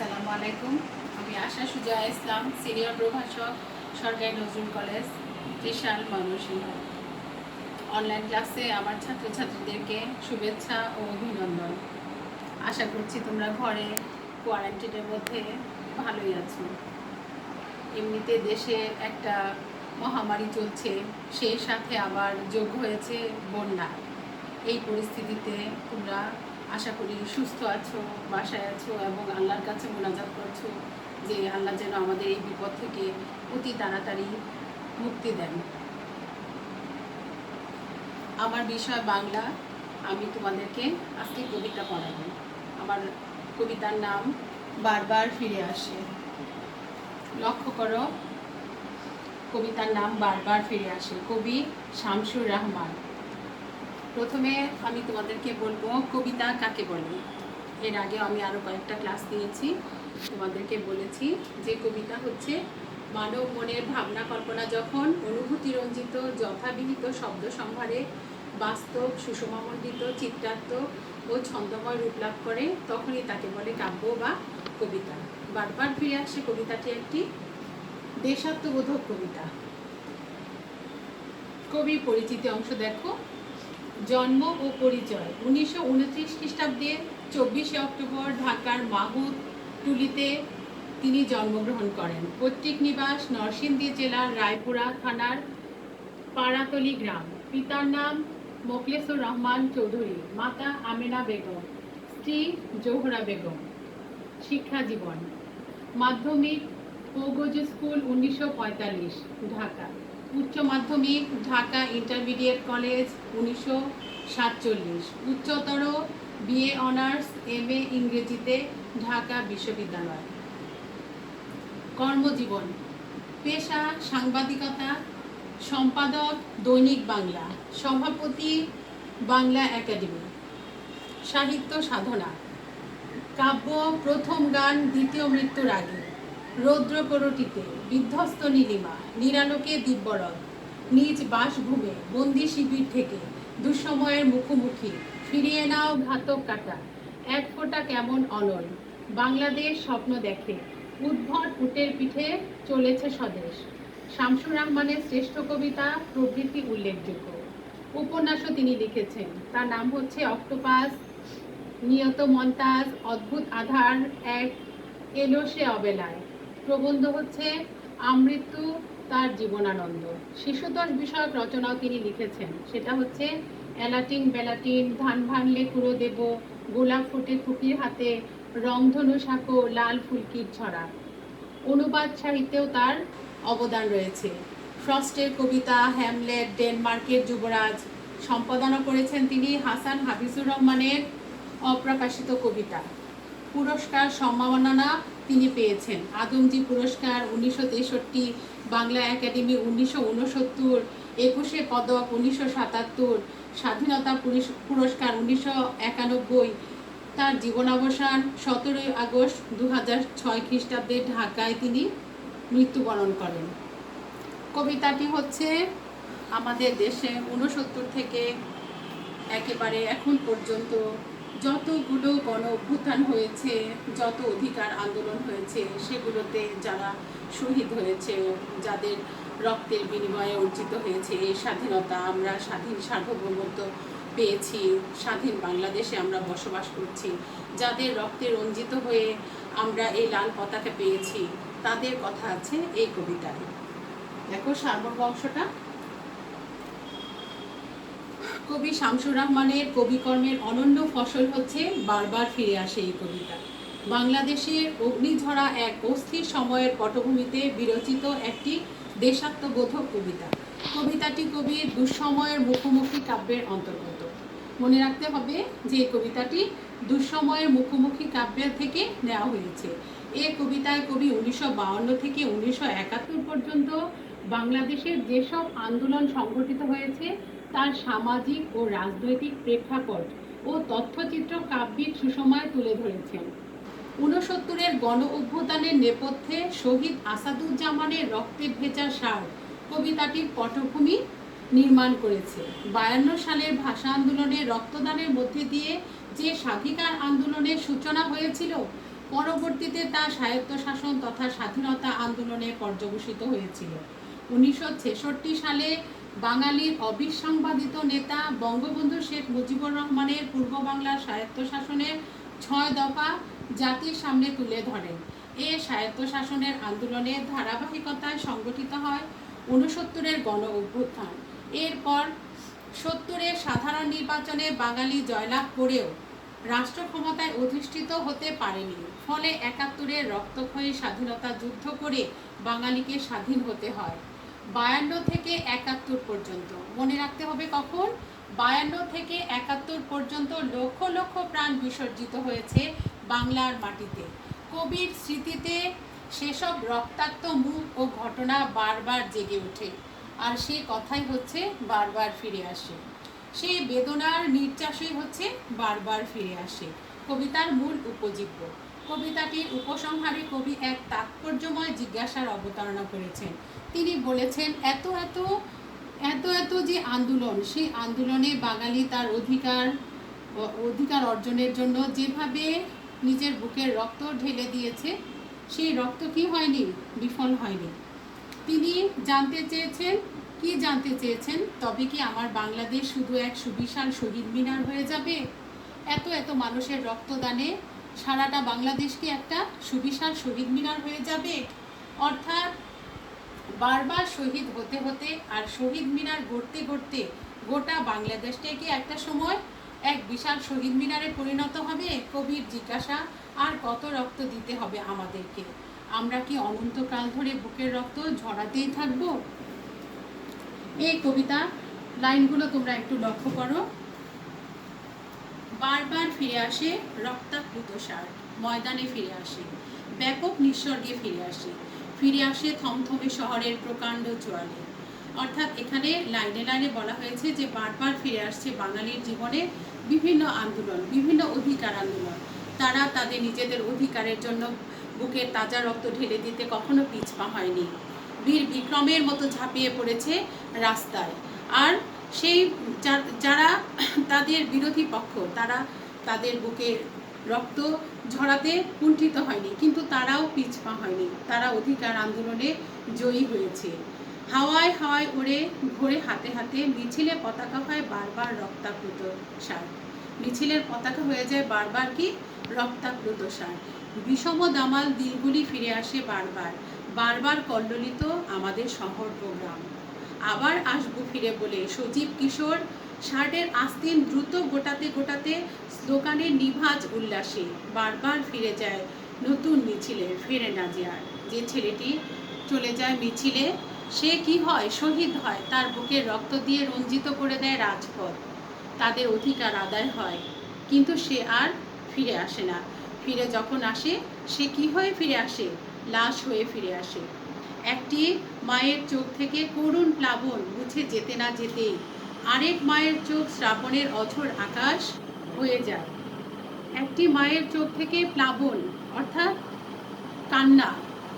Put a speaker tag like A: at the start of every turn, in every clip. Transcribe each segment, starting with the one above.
A: আসসালামু আলাইকুম। আমি আশা সুজা ইসলাম, সিনিয়র প্রভাষক, সরকারি নজরুল কলেজ ত্রিশাল ময়মনসিংহ অনলাইন ক্লাসে আমার ছাত্রছাত্রীদেরকে শুভেচ্ছা ও অভিনন্দন। আশা করছি তোমরা ঘরে কোয়ারেন্টিনের মধ্যে ভালোই আছো। এমনিতে দেশে একটা মহামারী চলছে, সেই সাথে আবার যোগ হয়েছে বন্যা। এই পরিস্থিতিতে তোমরা আশা করি সুস্থ আছো, বাসায় আছো এবং আল্লাহর কাছে মোনাজাত করছ যে আল্লাহ যেন আমাদের এই বিপদ থেকে অতি তাড়াতাড়ি মুক্তি দেন। আমার বিষয় বাংলা, আমি তোমাদেরকে আজকে কবিতা পড়াবো। আমার কবিতার নাম বারবার ফিরে আসে। লক্ষ্য করো, কবিতার নাম বারবার ফিরে আসে। কবি শামসুর রহমান। প্রথমে আমি তোমাদেরকে বলব, কবিতা কাকে বলে? এর আগে আমি আরও কয়েকটা ক্লাস দিয়েছি তোমাদেরকে বলেছি যে কবিতা হচ্ছে মানব মনের ভাবনা কল্পনা যখন অনুভূতি রঞ্জিত, যথাবিহিত শব্দ সম্ভারে বাস্তব সুষমামণ্ডিত চিত্রাত্মক ও ছন্দময় রূপ লাভ করে, তখনই তাকে বলে কাব্য বা কবিতা। বারবার ফিরে আসে কবিতাটি একটি দেশাত্মবোধক কবিতা। কবি পরিচিতি অংশ দেখো। জন্ম ও পরিচয়। উনিশশো উনত্রিশ খ্রিস্টাব্দে চব্বিশে অক্টোবর ঢাকার মাহুদ টুলিতে তিনি জন্মগ্রহণ করেন। পৈতৃক নিবাস নরসিংদী জেলার রায়পুরা থানার পাড়াতলি গ্রাম। পিতার নাম মোখলেসুর রহমান চৌধুরী, মাতা আমেনা বেগম, স্ত্রী জোহরা বেগম। শিক্ষা জীবন। মাধ্যমিক পৌগজ স্কুল উনিশশো পঁয়তাল্লিশ, ঢাকা। উচ্চ মাধ্যমিক, ঢাকা ইন্টারমিডিয়েট কলেজ উনিশশো সাতচল্লিশ। উচ্চতর বিএ অনার্স, এম এ ইংরেজিতে, ঢাকা বিশ্ববিদ্যালয়। কর্মজীবন। পেশা, সাংবাদিকতা, সম্পাদক, দৈনিক বাংলা, সভাপতি, বাংলা একাডেমি। সাহিত্য সাধনা। কাব্য প্রথম গান, দ্বিতীয় মৃত্যুর আগে। রৌদ্রকরটিতে বিধ্বস্ত নীলিমা, নিরালোকে দিব্যরথ নিজ বাসভূমে বন্দি শিবির থেকে দুঃসময়ের মুখোমুখি ফিরিয়ে নাও ঘাতক কাটা। এক ফোঁটা কেমন অনল। বাংলাদেশ স্বপ্ন দেখে। উদ্ভট উটের পিঠে চলেছে স্বদেশ। শামসুর রহমানের শ্রেষ্ঠ কবিতা প্রভৃতি উল্লেখযোগ্য। উপন্যাসও তিনি লিখেছেন। তার নাম হচ্ছে অক্টোপাস। নিয়ত মন্তাজ, অদ্ভুত আধার এক এলো সে অবেলায়। প্রবন্ধ হচ্ছে আমৃত্যু তার জীবনানন্দ। শিশুতোষ বিষয়ক রচনাও তিনি লিখেছেন। সেটা হচ্ছে এলাটিন বেলাটিন, ধান ভাঙলে কুড়ো দেব, গোলাপ ফুটে খুকির হাতে, রংধনু সাঁকো, লাল ফুলকির ছড়া। অনুবাদ সাহিত্যেও তার অবদান রয়েছে। ফ্রস্টের কবিতা, হ্যামলেট, ডেনমার্কের যুবরাজ, সম্পাদনা করেছেন তিনি হাসান হাফিজুর রহমানের অপ্রকাশিত কবিতা। পুরস্কার সম্মাননা তিনি পেয়েছেন। আদমজি পুরস্কার উনিশশো তেষট্টি, বাংলা একাডেমি উনিশশো উনসত্তর, একুশে পদক উনিশশো সাতাত্তর, স্বাধীনতা পুরস্কার উনিশশো একানব্বই, তার জীবনাবসান সতেরোই আগস্ট দু হাজার ছয় খ্রিস্টাব্দে ঢাকায় তিনি মৃত্যুবরণ করেন। কবিতাটি হচ্ছে, আমাদের দেশে উনসত্তর থেকে একেবারে এখন পর্যন্ত যতগুলো গণ অভ্যুত্থান হয়েছে, যত অধিকার আন্দোলন হয়েছে, সেগুলোতে যারা শহীদ হয়েছে, যাদের রক্তের বিনিময়ে অর্জিত হয়েছে, এই স্বাধীনতা আমরা স্বাধীন সার্বভৌমত্ব পেয়েছি, স্বাধীন বাংলাদেশে আমরা বসবাস করছি। যাদের রক্তে রঞ্জিত হয়ে আমরা এই লাল পতাকা পেয়েছি, তাদের কথা আছে এই কবিতায়। দেখো সার্ববংশটা কবি শামসুর রহমানের কবিকর্মের অনন্য ফসল হচ্ছে বারবার ফিরে আসে এই কবিতা। বাংলাদেশের অগ্নিঝরা এক অস্থির সময়ের পটভূমিতে বিরচিত একটি দেশাত্মবোধক কবিতা। কবিতাটি কবির দুঃসময়ের মুখোমুখি কাব্যের অন্তর্গত। মনে রাখতে হবে যে কবিতাটি দুঃসময়ের মুখোমুখি কাব্যের থেকে নেওয়া হয়েছে। এ কবিতায় কবি উনিশশো থেকে উনিশশো একাত্তর পর্যন্ত বাংলাদেশের যেসব আন্দোলন সংগঠিত হয়েছে তার সামাজিক ও রাজনৈতিক প্রেক্ষাপট ও তথ্যচিত্র কাব্যিক সুসময় তুলে ধরেছেন। ঊনসত্তরের গণ অভ্যুত্থানের নেপথ্যে শহীদ আসাদুজ্জামানের রক্তে ভেজা সার কবিতাটির পটভূমি নির্মাণ করেছে। বায়ান্ন সালের ভাষা আন্দোলনে রক্তদানের মধ্যে দিয়ে যে স্বাধিকার আন্দোলনের সূচনা হয়েছিল, পরবর্তীতে তা স্বায়ত্তশাসন তথা স্বাধীনতা আন্দোলনে পর্যবসিত হয়েছিল। উনিশশো ছেষট্টি সালে বাঙালির অবিসংবাদিত নেতা বঙ্গবন্ধু শেখ মুজিবুর রহমানের পূর্ব বাংলার স্বায়ত্তশাসনের ছয় দফা জাতির সামনে তুলে ধরেন। এ স্বায়ত্তশাসনের আন্দোলনের ধারাবাহিকতায় সংগঠিত হয় ঊনসত্তরের গণ অভ্যুত্থান। এরপর সত্তরের সাধারণ নির্বাচনে বাঙালি জয়লাভ করেও রাষ্ট্র ক্ষমতায় অধিষ্ঠিত হতে পারেনি। ফলে একাত্তরের রক্তক্ষয়ী স্বাধীনতা যুদ্ধ করে বাঙালিকে স্বাধীন হতে হয়। বায়ান্ন থেকে একাত্তর পর্যন্ত। মনে রাখতে হবে কখন? বায়ান্ন থেকে একাত্তর পর্যন্ত লক্ষ লক্ষ প্রাণ বিসর্জিত হয়েছে বাংলার মাটিতে। কবির স্মৃতিতে সেসব রক্তাক্ত মুখ ও ঘটনা বারবার জেগে ওঠে। আর সে কথাই হচ্ছে, বারবার ফিরে আসে। সেই বেদনার নির্যাসই হচ্ছে, বারবার ফিরে আসে। কবিতার মূল উপজীব্য। কবিতাটির উপসংহারে কবি এক তাৎপর্যময় জিজ্ঞাসার অবতারণা করেছেন। তিনি বলেছেন, এত এত এত এত যে আন্দোলন, সেই আন্দোলনে বাঙালি তার অধিকার অধিকার অর্জনের জন্য যেভাবে নিজের বুকের রক্ত ঢেলে দিয়েছে, সেই রক্ত কি হয়নি? বিফল হয়নি। তিনি জানতে চেয়েছেন, কি জানতে চেয়েছেন? তবে কি আমার বাংলাদেশ শুধু এক সুবিশাল শহীদ মিনার হয়ে যাবে? এত এত মানুষের রক্তদানে সারাটা বাংলাদেশ কি একটা সুবিশাল শহীদ মিনার হয়ে যাবে। অর্থাৎ বারবার শহীদ হতে হতে আর শহীদ মিনার গড়তে গড়তে গোটা বাংলাদেশটাই কি একটা সময় এক বিশাল শহীদ মিনারে পরিণত হবে। কবির জিজ্ঞাসা, আর কত রক্ত দিতে হবে আমাদেরকে? আমরা কি অনন্তকাল ধরে বুকের রক্ত ঝরাতেই থাকব? এই কবিতা লাইনগুলো তোমরা একটু লক্ষ্য করো। বারবার ফিরে আসে রক্তাপ্লুত সার। ময়দানে ফিরে আসে। ব্যাপক নিঃস্বর্গে ফিরে আসে। ফিরে আসে থমথমে শহরের প্রকাণ্ড চোয়ালে। অর্থাৎ এখানে লাইনে লাইনে বলা হয়েছে যে বারবার ফিরে আসছে বাঙালির জীবনে বিভিন্ন আন্দোলন, বিভিন্ন অধিকার আন্দোলন। তারা তাদের নিজেদের অধিকারের জন্য বুকের তাজা রক্ত ঢেলে দিতে কখনো পিছপা হয়নি। বীর বিক্রমের মতো ঝাঁপিয়ে পড়েছে রাস্তায়। আর সেই যারা তাদের বিরোধী পক্ষ, তারা তাদের বুকে রক্ত ঝরাতে কুণ্ঠিত হয়নি, কিন্তু তারাও পিছপা হয়নি। তারা অধিকার আন্দোলনে জয়ী হয়েছে। হাওয়ায় হাওয়ায় উড়ে ঘোরে হাতে হাতে মিছিলে পতাকা হয় বারবার রক্তাপ্লুত সার। মিছিলের পতাকা হয়ে যায় বারবার কি? রক্তাপ্লুত সার। বিষম দামাল দিলগুলি ফিরে আসে বারবার। বারবার কল্লোলিত আমাদের শহর প্রোগ্রাম। আবার আসব ফিরে বলে। সজীব কিশোর শার্টের আস্তিন দ্রুত গোটাতে গোটাতে স্লোগানের নিভাজ উল্লাসে। বারবার ফিরে যায় নতুন মিছিলে, ফিরে না যার যে ছেলেটি চলে যায় মিছিলে, সে কি হয়? শহীদ হয়, তার বুকে রক্ত দিয়ে রঞ্জিত করে দেয় রাজপথ। তাদের অধিকার আদায় হয়, কিন্তু সে আর ফিরে আসে না। ফিরে যখন আসে, সে কি হয়ে ফিরে আসে? লাশ হয়ে ফিরে আসে। একটি মায়ের চোখ থেকে করুণ প্লাবন মুছে যেতে না যেতেই আরেক মায়ের চোখ শ্রাবণের অঝোর আকাশ হয়ে যায়। একটি মায়ের চোখ থেকে প্লাবন, অর্থাৎ কান্না,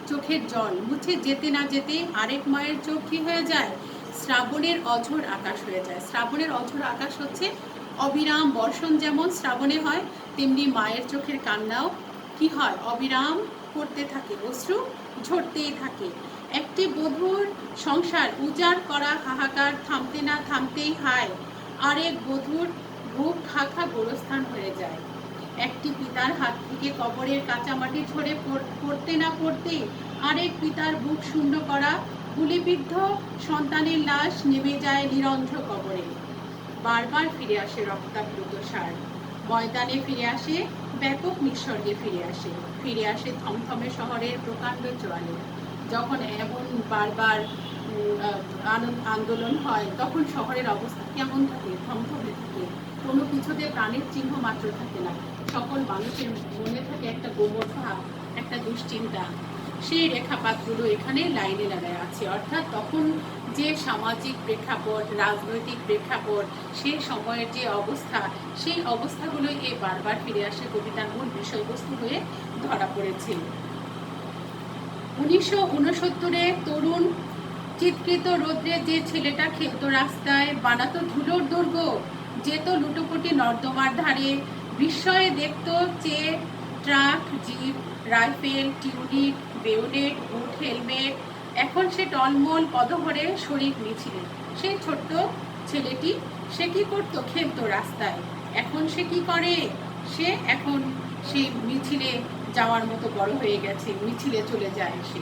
A: চোখের জল মুছে যেতে না যেতে আরেক মায়ের চোখ কি হয়ে যায়? শ্রাবণের অঝোর আকাশ হয়ে যায়। শ্রাবণের অঝোর আকাশ হচ্ছে অবিরাম বর্ষণ যেমন শ্রাবণে হয়, তেমনি মায়ের চোখের কান্নাও কি হয়? অবিরাম করতে থাকে, অশ্রু ঝরতেই থাকে। একটি বধূর সংসার উজাড় করা হাহাকার থামতে না থামতেই হায়। আরেক বধূর বুক খাখা গোরস্থান হয়ে যায়। একটি পিতার হাত থেকে কবরের কাঁচামাটি ঝরে পড়- পড়তে না পড়তেই আরেক পিতার বুক শূন্য করা গুলিবিদ্ধ সন্তানের লাশ নেমে যায় নিরন্ধ্র কবরে। বারবার ফিরে আসে রক্তাপ্লুত সার। ময়দানে ফিরে আসে ব্যাপক নিঃস্বর্গে ফিরে আসে। ফিরে আসে থমথমে শহরের প্রকাণ্ড চোয়ালে যখন এমন বারবার আন্দোলন হয়, তখন শহরের অবস্থা কেমন থাকে, থমথমে থাকে। কোনো কিছুতে প্রাণের চিহ্ন মাত্র থাকে না। সকল মানুষের মনে থাকে একটা গোবর ভাব, একটা দুশ্চিন্তা। সেই রেখাপাতগুলো এখানে লাইনে লাগায় আছে। অর্থাৎ তখন যে সামাজিক প্রেক্ষাপট, রাজনৈতিক প্রেক্ষাপট, সেই সময়ের যে অবস্থা, সেই অবস্থাগুলোই এ বারবার ফিরে আসে কবিতার মূল বিষয়বস্তু হয়ে ধরা পড়েছে। উনিশশো উনসত্তরে তরুণ চিৎকৃত রৌদ্রে যে ছেলেটা খেলতো রাস্তায়, বানাতো ধুলোর দুর্গ, যেত লুটোপুটি নর্দমার ধারে, বিস্ময়ে দেখতো চেয়ে truck, jeep, rifle tunic bayonet boot helmet এখন সে টলমল পদভরে শরীর মিছিলে। সেই ছোট্ট ছেলেটি, সে কি করতো খেলতো রাস্তায়? এখন সে কি করে? সে এখন সেই মিছিলে যাওয়ার মতো বড় হয়ে গেছে, মিছিলে চলে যায় সে।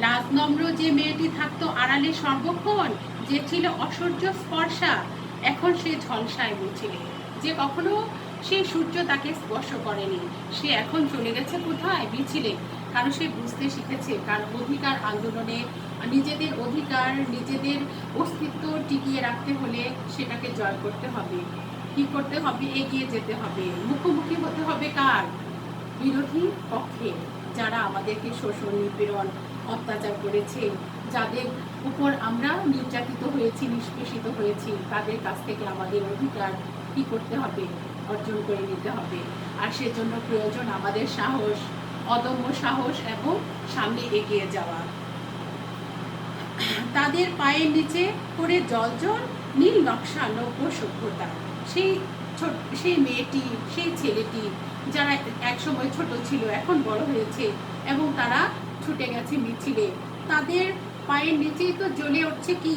A: লাজনম্র যে মেয়েটি থাকতো আড়ালে সর্বক্ষণ, যে ছিল অসহ্য স্পর্শা, এখন সে ঝলসায় মিছিলে। যে কখনো সেই সূর্য তাকে স্পর্শ করেনি, সে এখন চলে গেছে কোথায়? মিছিলে। কারণ সে বুঝতে শিখেছে। কারণ অধিকার আন্দোলনে নিজেদের অধিকার, নিজেদের অস্তিত্ব টিকিয়ে রাখতে হলে সেটাকে জয় করতে হবে। কি করতে হবে? এগিয়ে যেতে হবে। মুখোমুখি হতে হবে কার? বিরোধী পক্ষে যারা আমাদেরকে শোষণ, নিপীড়ন, অত্যাচার করেছে। যাদের উপর আমরা নির্যাতিত হয়েছি, নিষ্পেষিত হয়েছি, তাদের কাছ থেকে আমাদের অধিকার কি করতে হবে? অর্জন করে নিতে হবে। আর সেজন্য প্রয়োজন আমাদের সাহস। অদম্য সাহস এবং সামনে এগিয়ে যাওয়া। তাদের পায়ের নিচে করে জল জল নীল নকশা নব্য সভ্যতা। সেই সেই মেয়েটি, সেই ছেলেটি, যারা একসময় ছোট ছিল, এখন বড় হয়েছে এবং তারা ছুটে গেছে মিছিলে। তাদের পায়ের নিচেই তো জ্বলে উঠছে কি?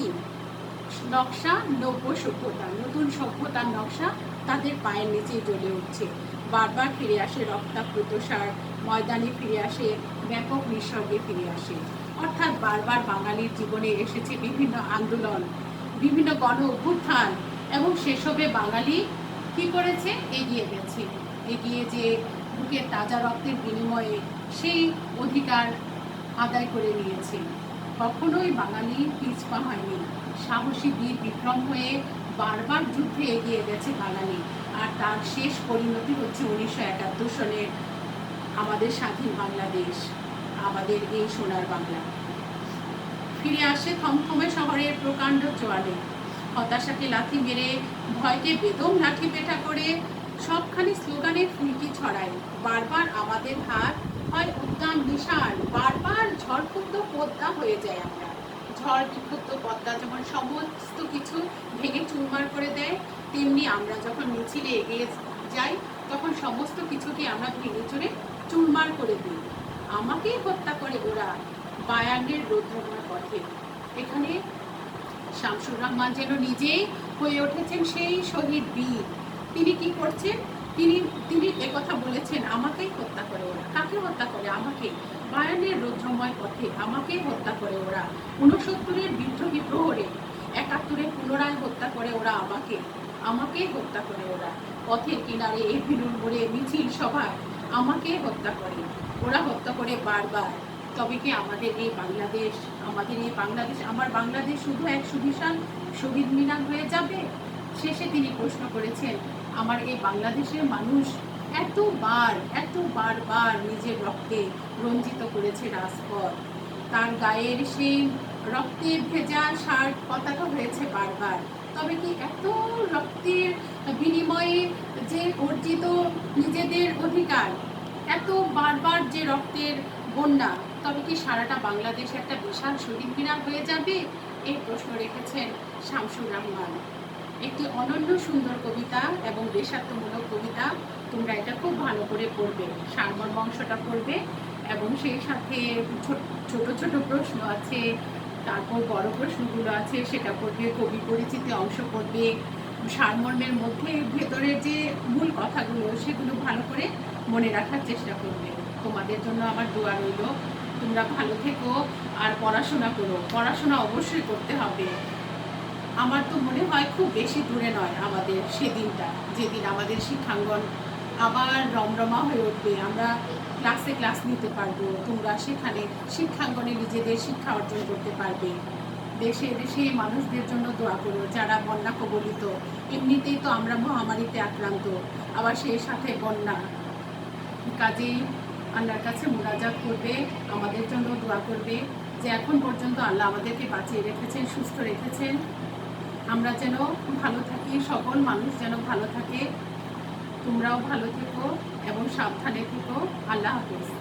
A: নকশা নব্য সভ্যতা। নতুন সভ্যতার নকশা তাদের পায়ের নিচেই জ্বলে উঠছে। বারবার ফিরে আসে রক্তাপ্লুত সার ময়দানে ফিরে আসে, ব্যাপক নিঃসর্গে ফিরে আসে। অর্থাৎ বারবার বাঙালির জীবনে এসেছে বিভিন্ন আন্দোলন, বিভিন্ন গণ অভ্যুত্থান এবং সেসবে বাঙালি কি করেছে? এগিয়ে গেছে। এগিয়ে যে বুকের তাজা রক্তের বিনিময়ে সেই অধিকার আদায় করে নিয়েছে। কখনোই বাঙালি পিছপা হয়নি। সাহসী বীর বিক্রম হয়ে বারবার যুদ্ধে এগিয়ে গেছে বাঙালি। আর তার শেষ পরিণতি হচ্ছে উনিশশো একাত্তর সালের আমাদের স্বাধীন বাংলাদেশ, আমাদের এই সোনার বাংলা। ফিরে আসে থমথমে শহরের প্রকাণ্ড জোয়ারে হতাশাকে লাথি মেরে, ভয়কে বেদম লাঠি পেটা করে, সবখানি স্লোগানের ফুলকি ছড়ায়। বারবার আমাদের হাত হয় উদ্যান বিশাল বারবার ঝড়কুদ্দ পদ্মা হয়ে যায় আমরা। ঝড় বিক্ষুব্ধ পদ্মা যেমন সমস্ত কিছু ভেঙে চুরমার করে দেয়, তেমনি আমরা যখন মিছিলে এগিয়ে যাই তখন সমস্ত কিছুকে আমরা ভেঙে চড়ে চুরমার করে দিই। আমাকেই হত্যা করে ওরা বায়ানের রৌদ্রময় পথে। এখানে শামসুর রহমান যেন নিজেই হয়ে উঠেছেন সেই শহীদ বীর। তিনি কি করছেন? তিনি তিনি কথা বলেছেন, আমাকেই হত্যা করে ওরা। কাকে হত্যা করে? আমাকে। বায়ানের রৌদ্রময় পথে আমাকেই হত্যা করে ওরা। উনসত্তরের বিদ্রোহী প্রহরে একাত্তরে পুনরায় হত্যা করে ওরা আমাকে। আমাকেই হত্যা করে ওরা। পথের কিনারে এভিনুর মোড়ে মিছিল সভায় আমাকে হত্যা করে। ওরা হত্যা করে বারবার। তবে কি আমাদের এই বাংলাদেশ, আমাদের এই বাংলাদেশ, আমার বাংলাদেশ শুধু এক সুবিশাল শহীদ মিনার হয়ে যাবে? শেষে তিনি প্রশ্ন করেছেন, আমার এই বাংলাদেশের মানুষ এতবার এত বারবার নিজের রক্তে রঞ্জিত করেছে রাজপথ। তার গায়ের সেই রক্তে ভেজা শার্ট পতাকা হয়েছে বারবার। তবে কি এত রক্তের বিনিময়ে যে অর্জিত নিজেদের অধিকার, এত বারবার যে রক্তের বন্যা, তবে কি সারাটা বাংলাদেশ একটা বিশাল শহীদ মিনার হয়ে যাবে? এই প্রশ্ন রেখেছেন শামসুর রহমান। একটি অনন্য সুন্দর কবিতা এবং দেশাত্মমূলক কবিতা, তোমরা এটা খুব ভালো করে পড়বে সারমর্ম অংশটা পড়বে এবং সেই সাথে ছোট ছোট প্রশ্ন আছে, তারপর বড় প্রশ্নগুলো আছে, সেটা পড়বে, কবি পরিচিতি অংশ পড়বে সারমর্মের মধ্যে ভেতরের যে মূল কথাগুলো, সেগুলো ভালো করে মনে রাখার চেষ্টা করবে। তোমাদের জন্য আমার দোয়া রইল। তোমরা ভালো থেকো আর পড়াশোনা করো। পড়াশোনা অবশ্যই করতে হবে। আমার তো মনে হয় খুব বেশি দূরে নয় আমাদের সেদিনটা, যেদিন আমাদের শিক্ষাঙ্গন আবার রমরমা হয়ে উঠবে। আমরা ক্লাসে ক্লাস নিতে পারব। তোমরা সেখানে শিক্ষাঙ্গনে নিজেদের শিক্ষা অর্জন করতে পারবে। দেশে দেশে মানুষদের জন্য দোয়া করো, যারা বন্যা কবলিত। এমনিতেই তো আমরা মহামারীতে আক্রান্ত। আবার সেই সাথে বন্যা। কাজেই আল্লাহর কাছে মোনাজাত করবে, আমাদের জন্য দোয়া করবে, যে এখন পর্যন্ত আল্লাহ আমাদেরকে বাঁচিয়ে রেখেছেন, সুস্থ রেখেছেন। আমরা যেন ভালো থাকি, সকল মানুষ যেন ভালো থাকে। তোমরাও ভালো থেকো এবং সাবধানে থেকো। আল্লাহ হাফিজ।